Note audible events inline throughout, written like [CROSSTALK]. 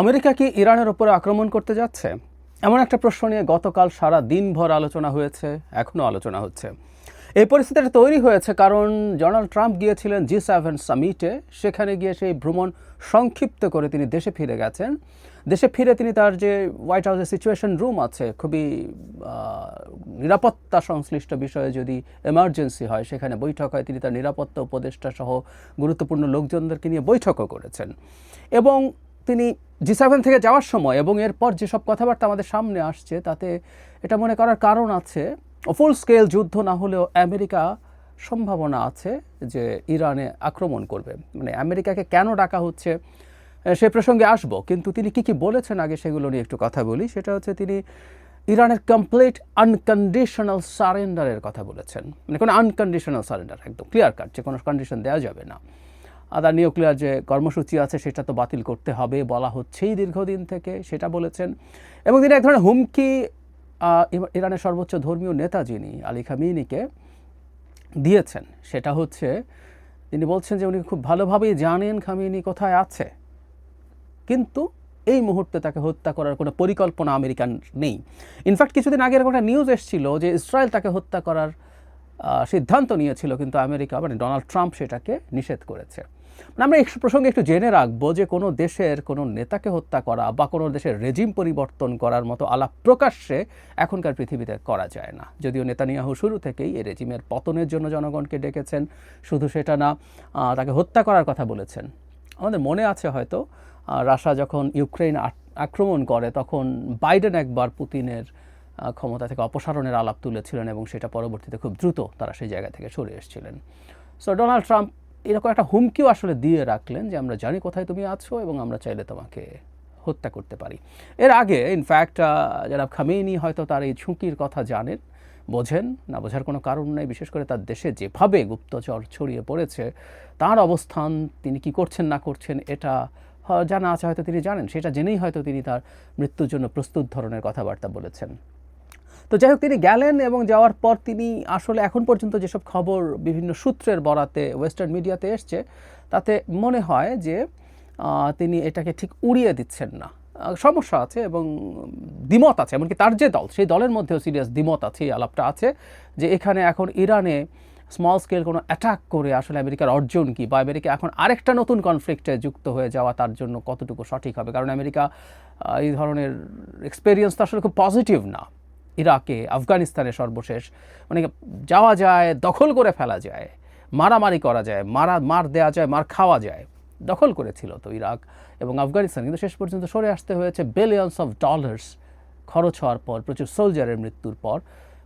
America কি ইরানের ওপরে আক্রমণ করতে যাচ্ছে? এমন একটা প্রশ্ন নিয়ে গতকাল সারা দিনভর আলোচনা হয়েছে এখনও আলোচনা হচ্ছে। এই পরিস্থিতিটা তৈরি হয়েছে কারণ ডোনাল্ড ট্রাম্প গিয়েছিলেন জি সেভেন সামিটে। সেখানে গিয়ে সেই ভ্রমণ সংক্ষিপ্ত করে তিনি দেশে ফিরে গেছেন। দেশে ফিরে তিনি তার যে হোয়াইট হাউসের সিচুয়েশন রুম আছে, খুবই নিরাপত্তা সংশ্লিষ্ট বিষয়ে যদি এমার্জেন্সি হয়, সেখানে বৈঠক হয়, তিনি তার নিরাপত্তা উপদেষ্টা সহ গুরুত্বপূর্ণ লোকজনদেরকে নিয়ে বৈঠকও করেছেন। এবং তিনি জি সেভেন থেকে যাওয়ার সময় এবং এরপর যেসব কথাবার্তা আমাদের সামনে আসছে, তাতে এটা মনে করার কারণ আছে ফুল স্কেল যুদ্ধ না হলেও আমেরিকা সম্ভাবনা আছে যে ইরানে আক্রমণ করবে। মানে আমেরিকাকে কেন ডাকা হচ্ছে সে প্রসঙ্গে আসব, কিন্তু তিনি কি কি বলেছেন আগে সেগুলো নিয়ে একটু কথা বলি। সেটা হচ্ছে তিনি ইরানের কমপ্লিট আনকন্ডিশনাল সারেন্ডারের কথা বলেছেন। মানে কোনো আনকন্ডিশনাল সারেন্ডার একদম ক্লিয়ার কাট যে কোনো কন্ডিশন দেওয়া যাবে না। আদার নিউক্লিয়ার যে কর্মসূচি আছে, সেটা তো বাতিল করতে হবে বলা হচ্ছেই দীর্ঘদিন থেকে, সেটা বলেছেন। এবং তিনি এক ধরনের হুমকি ইরানের সর্বোচ্চ ধর্মীয় নেতা যিনি, আলী খামিনিকে দিয়েছেন। সেটা হচ্ছে, তিনি বলছেন যে উনি খুব ভালোভাবেই জানেন খামিনি কোথায় আছে। কিন্তু এই মুহূর্তে তাকে হত্যা করার কোনো পরিকল্পনা আমেরিকান নেই। ইনফ্যাক্ট কিছুদিন আগে এরকম একটা নিউজ এসেছিল যে ইসরায়েল তাকে হত্যা করার সিদ্ধান্ত নিয়েছিল, কিন্তু আমেরিকা মানে ডোনাল্ড ট্রাম্প সেটাকে নিষেধ করেছে। আমরা এই প্রসঙ্গে একটু জেনে রাখব যে কোনো দেশের কোনো নেতাকে হত্যা করা বা কোনো দেশের রেজিম পরিবর্তন করার মতো আলাপ প্রকাশ্যে এখনকার পৃথিবীতে করা যায় না। যদিও নেতানিয়াহু শুরু থেকেই এই রেজিমের পতনের জন্য জনগণকে ডেকেছেন, শুধু সেটা না তাকে হত্যা করার কথা বলেছেন। আমাদের মনে আছে হয়তো রাশা যখন ইউক্রেন আক্রমণ করে তখন বাইডেন একবার পুতিনের ক্ষমতা থেকে অপসারণের আলাপ তুলেছিলেন এবং সেটা পরবর্তীতে খুব দ্রুত তারা সেই জায়গা থেকে সরে এসেছিলেন। সো ডোনাল্ড ট্রাম্প এরকম একটা হুমকিও আসলে দিয়ে রাখলেন যে, আমরা জানি কোথায় তুমি আছো এবং আমরা চাইলে তোমাকে হত্যা করতে পারি। এর আগে ইনফ্যাক্ট যারা খামেনি হয়তো তার এই ঝুঁকির কথা জানেন, বোঝেন, না বোঝার কোনো কারণ নেই, বিশেষ করে তার দেশে যেভাবে গুপ্তচর ছড়িয়ে পড়েছে, তার অবস্থান তিনি কি করছেন, না করছেন, এটা জানা আছে হয়তো তিনি জানেন, সেটা জেনেই হয়তো তিনি তার মৃত্যুর জন্য প্রস্তুত ধরনের কথাবার্তা বলেছেন। তো যাই হোক, তিনি গেলেন এবং যাওয়ার পর তিনি আসলে এখন পর্যন্ত যেসব খবর বিভিন্ন সূত্রের বরাতে ওয়েস্টার্ন মিডিয়াতে এসছে, তাতে মনে হয় যে তিনি এটাকে ঠিক উড়িয়ে দিচ্ছেন না। সমস্যা আছে এবং দ্বিমত আছে, এমনকি তার যে দল, সেই দলের মধ্যেও সিরিয়াস দ্বিমত আছে, এই আলাপটা আছে যে এখানে এখন ইরানে স্মল স্কেল কোনো অ্যাটাক করে আসলে আমেরিকার অর্জন কি, বা আমেরিকা এখন আরেকটা নতুন কনফ্লিক্টে যুক্ত হয়ে যাওয়া তার জন্য কতটুকু সঠিক হবে? কারণ আমেরিকা এই ধরনের এক্সপেরিয়েন্স তো আসলে খুব পজিটিভ না। ইরাকে, আফগানিস্তানে সর্বশেষ। মানে যাওয়া যায়, দখল করে ফেলা যায়, মারামারি করা যায়, মারা, মার দেওয়া যায়, মার খাওয়া যায়, দখল করেছিল তো ইরাক এবং আফগানিস্তান। কিন্তু শেষ পর্যন্ত সরে আসতে হয়েছে বিলিয়নস অফ ডলার্স খরচ হওয়ার পর, প্রচুর সোলজারের মৃত্যুর পর।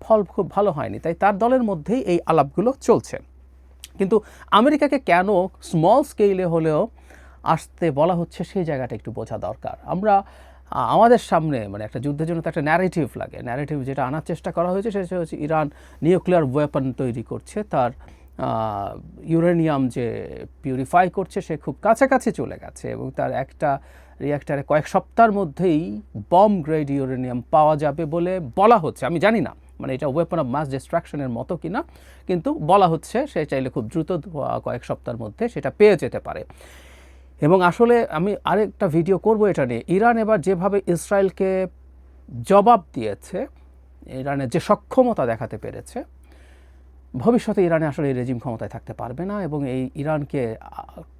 ফল খুব ভালো হয়নি, তাই তার দলের মধ্যেই এই আলাপগুলো চলছে। কিন্তু আমেরিকাকে কেন স্মল স্কেলে হলেও আসতে বলা হচ্ছে, সেই জায়গাটা একটু বোঝা দরকার। আমরা আমাদের সামনে মানে একটা যুদ্ধের জন্য তো একটা ন্যারেটিভ লাগে। ন্যারেটিভ যেটা আনার চেষ্টা করা হয়েছে সেটা হচ্ছে ইরান নিউক্লিয়ার ওয়েপন তৈরি করছে। তার ইউরেনিয়াম যে পিউরিফাই করছে, সে খুব কাছাকাছি চলে গেছে এবং তার একটা রিয়াক্টারে কয়েক সপ্তাহের মধ্যেই বম গ্রেড ইউরেনিয়াম পাওয়া যাবে বলে বলা হচ্ছে। আমি জানি না মানে এটা ওয়েপন অফ মাস ডিস্ট্রাকশনের মতো কিনা, কিন্তু বলা হচ্ছে সে চাইলে খুব দ্রুত কয়েক সপ্তাহের মধ্যে সেটা পেয়ে যেতে পারে। এবং আসলে আমি আরেকটা ভিডিও করব এটা নিয়ে। ইরান এবার যেভাবে ইসরায়েলকে জবাব দিয়েছে, ইরানের যে সক্ষমতা দেখাতে পেরেছে, ভবিষ্যতে ইরানে আসলে এই রেজিম ক্ষমতায় থাকতে পারবে না এবং এই ইরানকে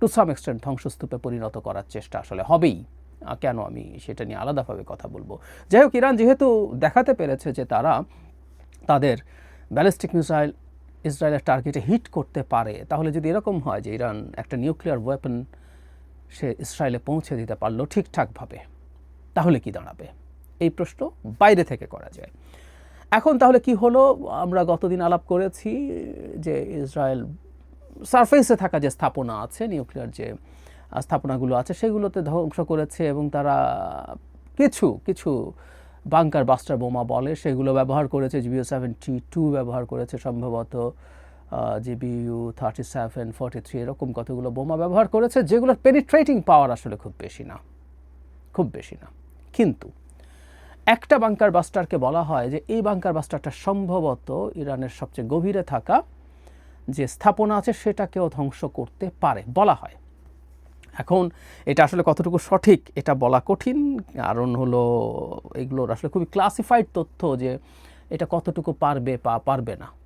টু সাম এক্সটেন্ট ধ্বংসস্তূপে পরিণত করার চেষ্টা আসলে হবেই। কেন আমি সেটা নিয়ে আলাদাভাবে কথা বলব? যাই হোক, ইরান যেহেতু দেখাতে পেরেছে যে তারা তাদের ব্যালিস্টিক মিসাইল ইসরায়েলের টার্গেটে হিট করতে পারে, তাহলে যদি এরকম হয় যে ইরান একটা নিউক্লিয়ার ওয়েপন সে ইসরায়েলে পৌঁছে দিতে পারল ঠিকঠাকভাবে। তাহলে কি দাঁড়াবে? এই প্রশ্ন বাইরে থেকে করা যায়। এখন তাহলে কি হলো? আমরা গতদিন আলাপ করেছি যে ইসরায়েল সারফেসে থাকা যে স্থাপনা আছে, নিউক্লিয়ার যে স্থাপনাগুলো আছে, সেগুলোতে ধ্বংস করেছে এবং তারা কিছু কিছু বাংকার বাস্টার বোমা বলে, সেগুলো ব্যবহার করেছে, জিবিও সেভেন্টি টু ব্যবহার করেছে সম্ভবত। GBU thirty seven forty three এরকম কতগুলো বোমা ব্যবহার করেছে, যেগুলোর পেনিট্রেটিং পাওয়ার আসলে খুব বেশি না। খুব বেশি না। কিন্তু একটা বাংকার বাস্টারকে বলা হয় যে, এই বাংকার বাস্টারটা সম্ভবত ইরানের সবচেয়ে গভীরে থাকা যে স্থাপনা আছে, সেটাকেও ধ্বংস করতে পারে বলা হয়। এখন এটা আসলে কতটুকু সঠিক, এটা বলা কঠিন। কারণ হলো, এগুলোর আসলে খুবই ক্লাসিফাইড তথ্য যে, এটা কতটুকু পারবে বা পারবে না।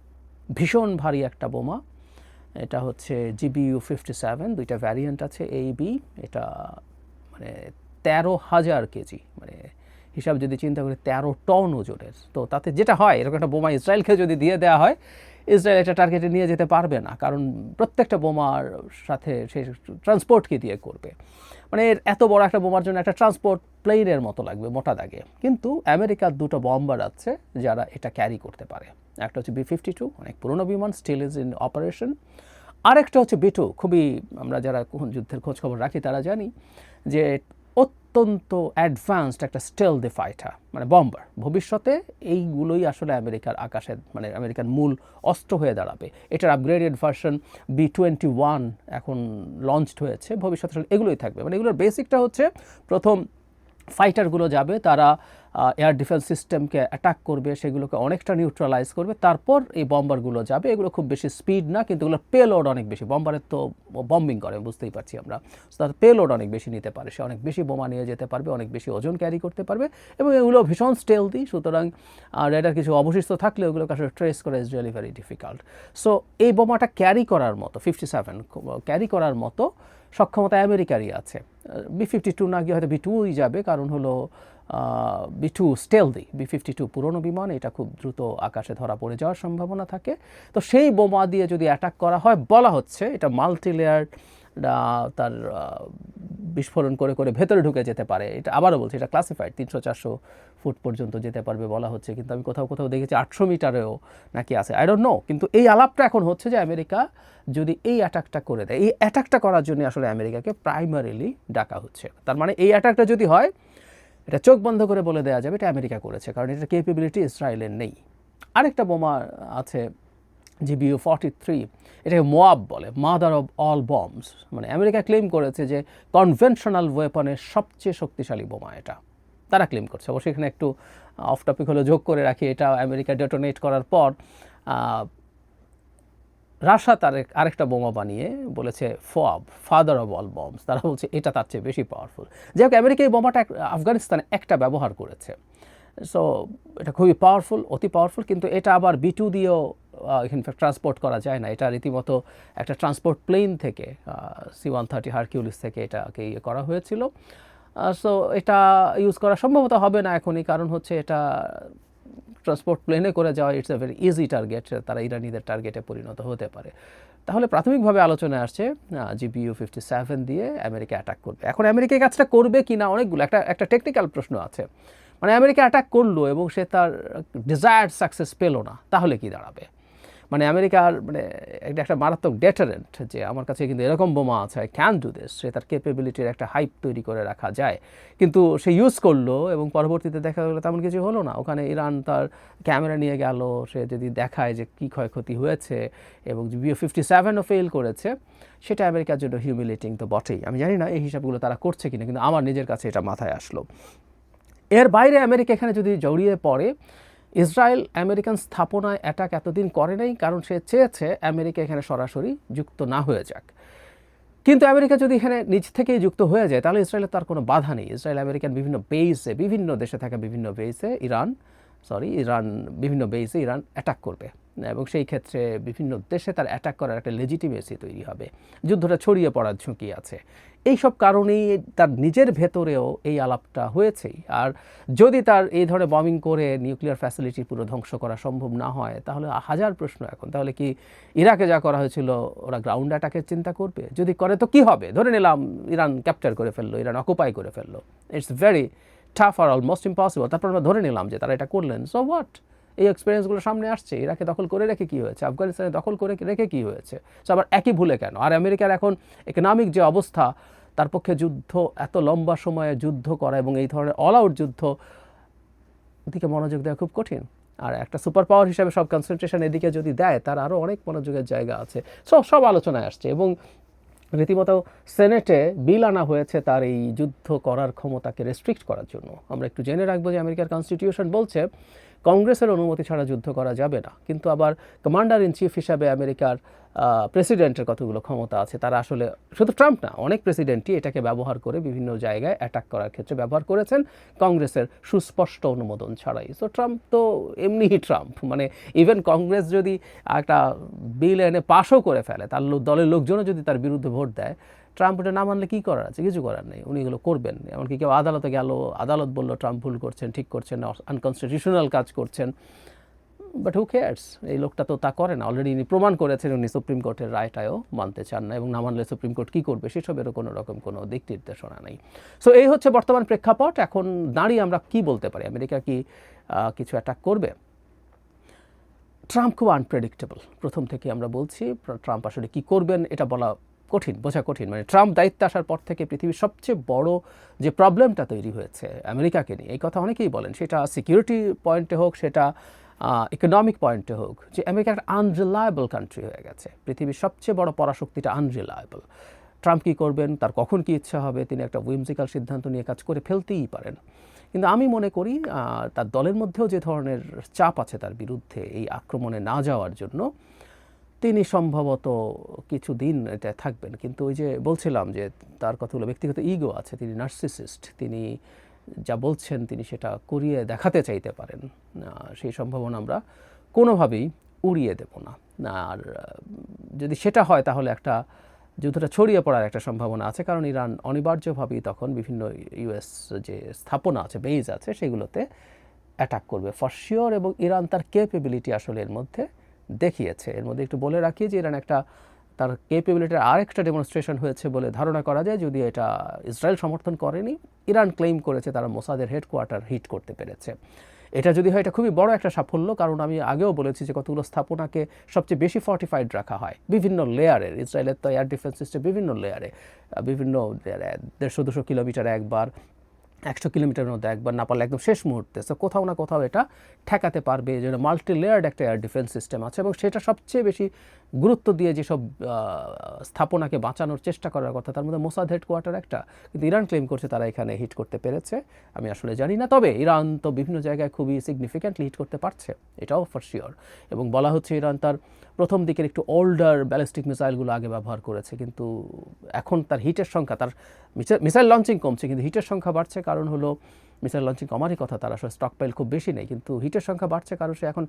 ভীষণ ভারী একটা বোমা। এটা হচ্ছে জিবিইউ ফিফটি সেভেন দুইটা ভ্যারিয়েন্ট আছে এই বি এটা মানে তেরো হাজার কেজি মানে হিসাব যদি চিন্তা করি, তেরো টন ওজনের। তো তাতে যেটা হয়, এরকম একটা বোমা ইসরায়েলকে যদি দিয়ে দেওয়া হয় ইসরায়েল এটা টার্গেটে নিয়ে যেতে পারবে না, কারণ প্রত্যেকটা বোমার সাথে সে ট্রান্সপোর্টকে দিয়ে করবে। মানে এত বড় একটা বোমার জন্য একটা ট্রান্সপোর্ট প্লেনের মতো লাগবে মোটা দাগে। কিন্তু আমেরিকার দুটো বম্বার আছে যারা এটা ক্যারি করতে পারে। একটা হচ্ছে বি ফিফটি টু অনেক পুরনো বিমান স্টিল ইজ ইন অপারেশন আরেকটা হচ্ছে বিটু খুবই আমরা যারা যুদ্ধের খোঁজ খবর রাখি তারা জানি যে অত্যন্ত অ্যাডভান্সড একটা স্টেল দে ফাইটার মানে বম্বার ভবিষ্যতে এইগুলোই আসলে আমেরিকার আকাশের মানে আমেরিকার মূল অস্ত্র হয়ে দাঁড়াবে। এটার upgraded version B twenty one এখন লঞ্চড হয়েছে, ভবিষ্যতে এগুলোই থাকবে। মানে এগুলোর বেসিকটা হচ্ছে প্রথম ফাইটারগুলো যাবে, তারা এয়ার ডিফেন্স সিস্টেমকে অ্যাটাক করবে, সেগুলোকে অনেকটা নিউট্রালাইজ করবে, তারপর এই বম্বারগুলো যাবে। এগুলো খুব বেশি স্পিড না, কিন্তু এগুলোর পেলোড অনেক বেশি। বম্বারের তো বম্বিং করে, বুঝতেই পারছি আমরা। তার পেলোড অনেক বেশি নিতে পারে। সে অনেক বেশি বোমা নিয়ে যেতে পারবে, অনেক বেশি ওজন ক্যারি করতে পারবে এবং এগুলো ভীষণ স্টেলদি সুতরাং আর রেডার কিছু অবশিষ্ট থাকলে ওগুলোকে আসলে ট্রেস করা is really very difficult so এই বোমাটা ক্যারি করার মতো ফিফটি সেভেন ক্যারি করার মতো সক্ষমতা আমেরিকারই আছে। বি ফিফটি টু না গিয়ে হয়তো বি টুই যাবে, কারণ হলো B two stealthy B fifty two পুরনো বিমান, এটা খুব দ্রুত আকাশে ধরা পড়ে যাওয়ার সম্ভাবনা থাকে। তো সেই বোমা দিয়ে যদি অ্যাটাক করা হয়, বলা হচ্ছে এটা মাল্টি লেয়ার তার বিস্ফোরণ করে করে ভেতরে ঢুকে যেতে পারে। এটা আবারও বলছি, এটা ক্লাসিফাইড তিনশো চারশো ফুট পর্যন্ত যেতে পারবে বলা হচ্ছে। কিন্তু আমি কোথাও কোথাও দেখেছি আটশো মিটারেও নাকি আছে। আই ডোন্ট নো কিন্তু এই আলাপটা এখন হচ্ছে যে আমেরিকা যদি এই অ্যাটাকটা করে দেয়, এই অ্যাটাকটা করার জন্য আসলে আমেরিকাকে প্রাইমারিলি ডাকা হচ্ছে। তার মানে এই অ্যাটাকটা যদি হয়, এটা চোখ বন্ধ করে বলে দেওয়া যাবে, এটা আমেরিকা করেছে, কারণ এটা কেপেবিলিটি ইসরায়েলের নেই। আরেকটা বোমা আছে জিবিউ ফর্টি থ্রি এটাকে মোয়াব বলে, মাদার অব অল বম্বস মানে আমেরিকা ক্লেম করেছে যে কনভেনশনাল ওয়েপনের সবচেয়ে শক্তিশালী বোমা এটা। তারা ক্লেম করছে। অবশ্যই এখানে একটু অফ টপিক হলো যোগ করে রাখি, এটা আমেরিকা ডেটোনেট করার পর রাশা তার আরেকটা বোমা বানিয়ে বলেছে FOAB father of all bombs তারা বলছে এটা তার চেয়ে বেশি পাওয়ারফুল যাই হোক, আমেরিকা এই বোমাটা আফগানিস্তানে একটা ব্যবহার করেছে। সো এটা খুবই পাওয়ারফুল অতি পাওয়ারফুল কিন্তু এটা আবার বিটু দিয়েও ইনফ্যাক্ট ট্রান্সপোর্ট করা যায় না। এটা রীতিমতো একটা ট্রান্সপোর্ট প্লেন থেকে সি ওয়ান থার্টি হারকিউলিস থেকে এটাকে ইয়ে করা হয়েছিল। সো এটা ইউজ করা সম্ভবত হবে না এখনই, কারণ হচ্ছে এটা ট্রান্সপোর্ট প্লেনে করে যাওয়া it's a very easy target তারা ইরানিদের টার্গেটে পরিণত হতে পারে। তাহলে প্রাথমিকভাবে আলোচনায় আসছে জিপিইউ ফিফটি সেভেন দিয়ে আমেরিকা অ্যাটাক করবে। এখন আমেরিকা কাজটা করবে কি না অনেকগুলো, একটা একটা টেকনিক্যাল প্রশ্ন আছে। মানে আমেরিকা অ্যাটাক করল এবং সে তার ডিজায়ার্ড সাকসেস পেল না, তাহলে কি দাঁড়াবে? মানে আমেরিকার মানে একটা মারাত্মক ডেটারেন্ট যে আমার কাছে কিন্তু এরকম বোমা আছে আই ক্যান ডু দিস সে তার কেপেবিলিটির একটা হাইপ তৈরি করে রাখা যায়। কিন্তু সে ইউজ করল এবং পরবর্তীতে দেখা গেলো তেমন কিছু হলো না। ওখানে ইরান তার ক্যামেরা নিয়ে গেল, সে যদি দেখায় যে কী ক্ষয়ক্ষতি হয়েছে এবং বিও ফিফটি সেভেনও ফেল করেছে, সেটা আমেরিকার জন্য হিউমিলেটিং তো বটেই। আমি জানি না এই হিসাবগুলো তারা করছে কিনা, কিন্তু আমার নিজের কাছে এটা মাথায় আসলো। এর বাইরে আমেরিকা এখানে যদি জড়িয়ে পড়ে ইসরায়েল আমেরিকান স্থাপনায় অ্যাটাক এতদিন করে নাই, কারণ সে চেয়েছে আমেরিকা এখানে সরাসরি যুক্ত না হয়ে যাক। কিন্তু আমেরিকা যদি এখানে নিজ থেকেই যুক্ত হয়ে যায়, তাহলে ইসরায়েলের তার কোনো বাধা নেই। ইসরায়েল আমেরিকান বিভিন্ন বেসে বিভিন্ন দেশে থাকা বিভিন্ন বেসে ইরান সরি ইরান, বিভিন্ন বেসে ইরান অ্যাটাক করবে। এবং সেই ক্ষেত্রে বিভিন্ন দেশে তার অ্যাটাক করার একটা লেজিটিমেসি তৈরি হবে। যুদ্ধটা ছড়িয়ে পড়ার ঝুঁকি আছে। এই সব কারণেই তার নিজের ভেতরেও এই আলাপটা হয়েছেই। আর যদি তার এই ধরনের বমিং করে নিউক্লিয়ার ফ্যাসিলিটি পুরো ধ্বংস করা সম্ভব না হয়, তাহলে হাজার প্রশ্ন এখন। তাহলে কি ইরাকে যা করা হয়েছিল, ওরা গ্রাউন্ড অ্যাটাকের চিন্তা করবে? যদি করে, তো কি হবে? ধরে নিলাম ইরান ক্যাপচার করে ফেলল, ইরান অকুপাই করে ফেলল। ইটস ভেরি টাফ আর অলমোস্ট ইম্পসিবল তারপর আমরা ধরে নিলাম যে তারা এটা করলেন। সো হোয়াট এই এক্সপিরিয়েন্সগুলো সামনে আসছে, ইরাকে দখল করে রেখে কী হয়েছে? আফগানিস্তানে দখল করে রেখে কী হয়েছে? সো আবার একই ভুলে কেন? আর আমেরিকার এখন ইকোনমিক যে অবস্থা, তার পক্ষে যুদ্ধ এত লম্বা সময়ে যুদ্ধ করা এবং এই ধরনের অল আউট যুদ্ধ দিকে মনোযোগ দেওয়া খুব কঠিন। আর একটা সুপার পাওয়ার হিসাবে সব কনসেন্ট্রেশন এদিকে যদি দেয়, তার আরও অনেক মনোযোগের জায়গা আছে। সব সব আলোচনায় আসছে এবং রীতিমতো সেনেটে বিল আনা হয়েছে তার এই যুদ্ধ করার ক্ষমতাকে রেস্ট্রিক্ট করার জন্য। আমরা একটু জেনে রাখব যে আমেরিকার কনস্টিটিউশন বলছে কংগ্রেসের অনুমতি ছাড়া যুদ্ধ করা যাবে না। কিন্তু আবার কমান্ডার ইন চিফ হিসাবে আমেরিকার প্রেসিডেন্টের কতগুলো ক্ষমতা আছে, তারা আসলে শুধু ট্রাম্প না, অনেক প্রেসিডেন্টই এটাকে ব্যবহার করে বিভিন্ন জায়গায় অ্যাটাক করার ক্ষেত্রে ব্যবহার করেছেন। কংগ্রেসের সুস্পষ্ট অনুমোদন ছাড়াই। সো ট্রাম্প তো এমনিই ট্রাম্প। মানে ইভেন কংগ্রেস যদি একটা বিল এনে পাশও করে ফেলে, তার দলের লোকজনও যদি তার বিরুদ্ধে ভোট দেয় ট্রাম্প এটা না মানলে কী করার আছে? কিছু করার নেই। উনি এগুলো করবেন এমনকি কেউ আদালতে গেল, আদালত বলল, ট্রাম্প ভুল করছেন, ঠিক করছেন আনকনস্টিটিউশনাল কাজ করছেন। বাট হু কেয়ার্স এই লোকটা তো তা করে না। অলরেডি ইনি প্রমাণ করেছেন, উনি সুপ্রিম কোর্টের রায়টাও মানতে চান না এবং না মানলে সুপ্রিম কোর্ট কী করবে সেসবেরও কোনো রকম কোনো দিক নির্দেশনা নেই। সো এই হচ্ছে বর্তমান প্রেক্ষাপট। এখন দাঁড়িয়ে আমরা কি বলতে পারি? আমেরিকা কি কিছু অ্যাটাক করবে? ট্রাম্প খুব আনপ্রেডিক্টেবল প্রথম থেকে আমরা বলছি, ট্রাম্প আসলে কী করবেন এটা বলা কঠিন, বোঝা কঠিন। মানে ট্রাম্প দায়িত্বে আসার পর থেকে পৃথিবীর সবচেয়ে বড় যে প্রবলেমটা তৈরি হয়েছে আমেরিকাকে নিয়ে, এই কথা অনেকেই বলেন, সেটা সিকিউরিটি পয়েন্টে হোক, সেটা ইকোনমিক পয়েন্টে হোক, যে আমেরিকা একটা আনরিলায়েবল কান্ট্রি হয়ে গেছে। পৃথিবীর সবচেয়ে বড় পরাশক্তিটা আনরিলায়েবল ট্রাম্প কী করবেন, তার কখন কী ইচ্ছা হবে, তিনি একটা উইমজিক্যাল সিদ্ধান্ত নিয়ে কাজ করে ফেলতেই পারেন। কিন্তু আমি মনে করি তার দলের মধ্যেও যে ধরনের চাপ আছে তার বিরুদ্ধে এই আক্রমণে না যাওয়ার জন্য তিনি সম্ভবত কিছুদিন এটা থাকবেন। কিন্তু ওই যে বলছিলাম যে তার কতগুলো ব্যক্তিগত ইগো আছে, তিনি নার্সিসিস্ট, তিনি যা বলছেন তিনি সেটা করিয়ে দেখাতে চাইতে পারেন। সেই সম্ভাবনা আমরা কোনোভাবেই উড়িয়ে দেব না। আর যদি সেটা হয় তাহলে একটা যুদ্ধটা ছড়িয়ে পড়ার একটা সম্ভাবনা আছে, কারণ ইরান অনিবার্যভাবেই তখন বিভিন্ন ইউএস যে স্থাপনা আছে, বেইজ আছে, সেগুলোতে অ্যাটাক করবে। ফর শিওর এবং ইরান তার কেপেবিলিটি আসলে এর মধ্যে দেখিয়েছে। এর মধ্যে একটু বলে রাখি যে ইরান একটা, তার কেপেবিলিটির আরেকটা ডেমনস্ট্রেশন হয়েছে বলে ধারণা করা যায়, যদি এটা ইসরায়েল সমর্থন করেনি, ইরান ক্লেম করেছে তারা মোসাদের হেডকোয়ার্টার হিট করতে পেরেছে। এটা যদি হয়, এটা খুবই বড় একটা সাফল্য, কারণ আমি আগেও বলেছি যে কতগুলো স্থাপনাকে সবচেয়ে বেশি ফর্টিফাইড রাখা হয়। বিভিন্ন লেয়ারের ইসরায়েলের তো এয়ার ডিফেন্স সিস্টেম বিভিন্ন লেয়ারে বিভিন্ন দেড়শো দুশো কিলোমিটার একবার একশো কিলোমিটারের মধ্যে একবার না পারলে একদম শেষ মুহূর্তে। সো কোথাও না কোথাও এটা ঠেকাতে পারবে জন্য মাল্টি লেয়ার্ড একটা এয়ার ডিফেন্স সিস্টেম আছে এবং সেটা সবচেয়ে বেশি গুরুত্ব দিয়ে যেসব স্থাপনাকে বাঁচানোর চেষ্টা করার কথা, তার মধ্যে মোসাদ হেডকোয়ার্টার একটা কিন্তু ইরান ক্লেম করছে তারা এখানে হিট করতে পেরেছে। আমি আসলে জানি না, তবে ইরান তো বিভিন্ন জায়গায় খুবই সিগনিফিক্যান্টলি হিট করতে পারছে, এটাও ফর শিওর এবং বলা হচ্ছে ইরান তার প্রথম দিকের একটু ওল্ডার ব্যালিস্টিক মিসাইলগুলো আগে ব্যবহার করেছে, কিন্তু এখন তার হিটের সংখ্যা, তার মিসাইল লঞ্চিং কমছে, কিন্তু হিটের সংখ্যা বাড়ছে। কারণ হলো, মিসাইল লঞ্চিং কমারই কথা, তার আসলে স্টক পাইল খুব বেশি নেই, কিন্তু হিটের সংখ্যা বাড়ছে কারণ সে এখন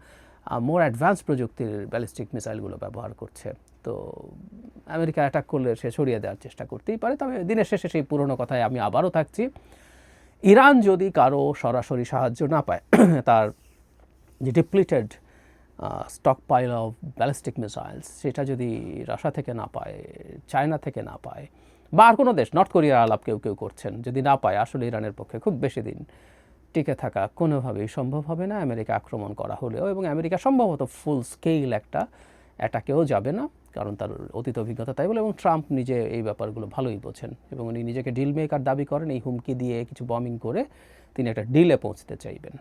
মোর অ্যাডভান্স প্রযুক্তির ব্যালিস্টিক মিসাইলগুলো ব্যবহার করছে। তো আমেরিকা অ্যাটাক করলে সে সরিয়ে দেওয়ার চেষ্টা করতেই পারে, তবে দিনের শেষে সেই পুরনো কথায় আমি আবারও থাকছি। ইরান যদি কারও সরাসরি সাহায্য না পায়, [CLEARS THROAT] তার যে depleted stockpile of ballistic missiles সেটা যদি রাশিয়া থেকে না পায়, চায়না থেকে না পায় বা আর কোনো দেশ নর্থ কোরিয়ার আলাপ কেউ কেউ করছেন যদি না পায়, আসলে ইরানের পক্ষে খুব বেশি দিন টিকে থাকা কোনোভাবেই সম্ভব হবে না। আমেরিকা আক্রমণ করা হলেও এবং আমেরিকা সম্ভবত ফুল স্কেল একটা অ্যাটাকেও যাবে না, কারণ তার অতীত অভিজ্ঞতা তাই বলে এবং ট্রাম্প নিজে এই ব্যাপারগুলো ভালোই বোঝেন এবং উনি নিজেকে ডিল মেকার দাবি করেন, এই হুমকি দিয়ে কিছু বমিং করে তিনি একটা ডিলে পৌঁছতে চাইবেন।